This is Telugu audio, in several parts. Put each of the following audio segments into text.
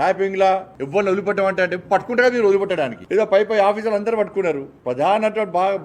ట్యాపింగ్ లా ఎవరిని వదిలిపెట్టమంటే అంటే పట్టుకుంటారా మీరు వదిలిపెట్టడానికి. ఏదో పై పై ఆఫీసర్లు అందరూ పట్టుకున్నారు. ప్రధాన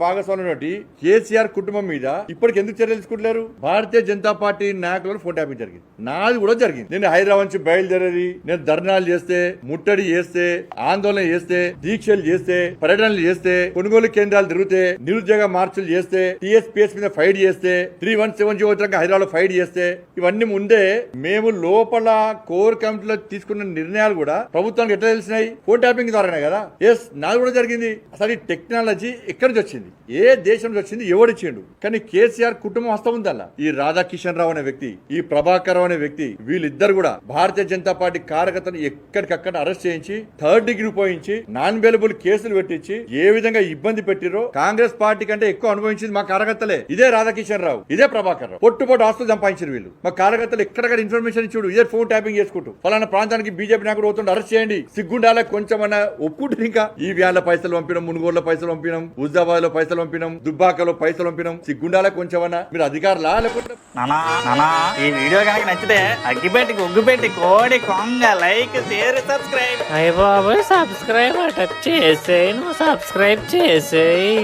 భాగస్వామి కేసీఆర్ కుటుంబం మీద ఇప్పటికి ఎందుకు చర్యలు తీసుకుంటున్నారు భారతీయ జనతా పార్టీ నాయకులను ఫోన్ ట్యాపింగ్ జరిగింది. నాది కూడా జరిగింది. నేను హైదరాబాద్ నుంచి బయలుదేరి నేను ధర్నాలు చేస్తే ముట్టడి చేస్తే ఆందోళన చేస్తే దీక్షలు చేస్తే పర్యటనలు చేస్తే కొనుగోలు కేంద్రాలు తిరిగితే నిరుద్యోగ మార్చులు చేస్తే టీఎస్పీఎస్ మీద ఫైట్ చేస్తే three one seven GO Hyderabad fight చేస్తే ఇవన్నీ ముందే మేము లోపల కోర్ కమిటీలో తీసుకున్న నిర్ణయం నిర్ణయాలు కూడా ప్రభుత్వానికి ఎట్లా తెలిసినాయి? ఫోన్ ట్యాపింగ్ ద్వారానే కదా? ఎస్ నాది కూడా జరిగింది. అసలు ఈ టెక్నాలజీ ఎక్కడి నుంచి వచ్చింది? ఏ దేశం నుంచి వచ్చింది? ఎవడిచ్చిండు కానీ కేసీఆర్ కుటుంబం హస్తం ఉందల్లా. ఈ రాధాకిషన్ రావు అనే వ్యక్తి ఈ ప్రభాకర్ రావు అనే వ్యక్తి వీళ్ళిద్దరు కూడా భారతీయ జనతా పార్టీ కార్యకర్తను ఎక్కడికక్కడ అరెస్ట్ చేయించి థర్డ్ డిగ్రీ పోయించి నాన్ బెయిలబుల్ కేసులు పెట్టించి ఏ విధంగా ఇబ్బంది పెట్టిరో కాంగ్రెస్ పార్టీ కంటే ఎక్కువ అనుభవించింది మా కార్యకర్తలే. ఇదే రాధాకిషన్ రావు ఇదే ప్రభాకర్ రావు. పొట్టుపోటు ఆస్తులు సంపాదించారు వీళ్ళు. మా కార్యకర్తలు ఎక్కడక్కడ ఇన్ఫర్మేషన్ ఇచ్చుడు? ఇదే ఫోన్ ట్యాపింగ్ చేసుకుంటూ. ఫలానా ప్రాంతానికి బీజేపీ నాయకుడు పోతుండే అరెస్ట్ చేయండి. సిగ్గుండాలే కొంచెమన్నా ఒప్పుకుంటుంది ఇంకా. ఈ వ్యాన్ల పైసలు పంపినాం మునుగోడులో పైసలు పంపినాం హుజాబాద్లో పైసలు పంపినాం దుబ్బాకలో పైసలు పంపినాం. సిగ్గుండాలే కొంచెమన్నా. మీరు అధికారులా లేకుంటే? నానా నానా ఈ వీడియో కనుక నచ్చితే అగ్గిపెట్టి ఉగ్గుపెట్టి కోడి కొంగ లైక్ షేర్ సబ్స్క్రైబ్. అయ్య బాబోయ్ సబ్స్క్రైబ్ అట. చేసేయి నువ్వు సబ్స్క్రైబ్ చేసేయి.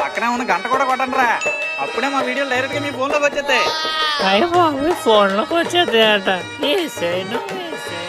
పక్కనే ఉన్న గంట కూడా కొట్టండి రా అప్పుడే మా వీడియో డైరెక్ట్గా మీ ఫోన్లోకి వచ్చేస్తాయి. అయ్య బాబోయ్ ఫోన్లోకి వచ్చేది అట వేసేయి నువ్వు వేసేయి